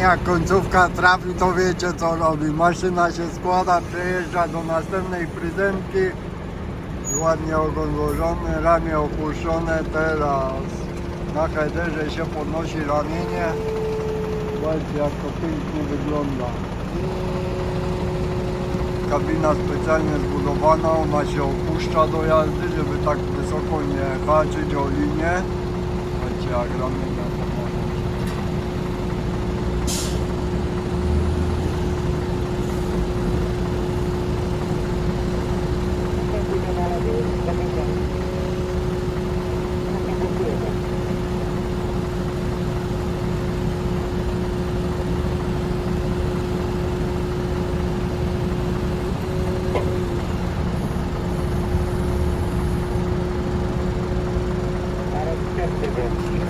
Jak końcówka trafi, to wiecie co robi. Maszyna się składa, przejeżdża do następnej pryzemki. Ładnie ogon złożony, ramię opuszczone. Teraz na headerze się podnosi ramienie. Zobaczcie jak to pięknie wygląda. Kabina specjalnie zbudowana, ona się opuszcza do jazdy, żeby tak wysoko nie haczyć o linię. Zobaczcie jak ramienie Cara, quer pegar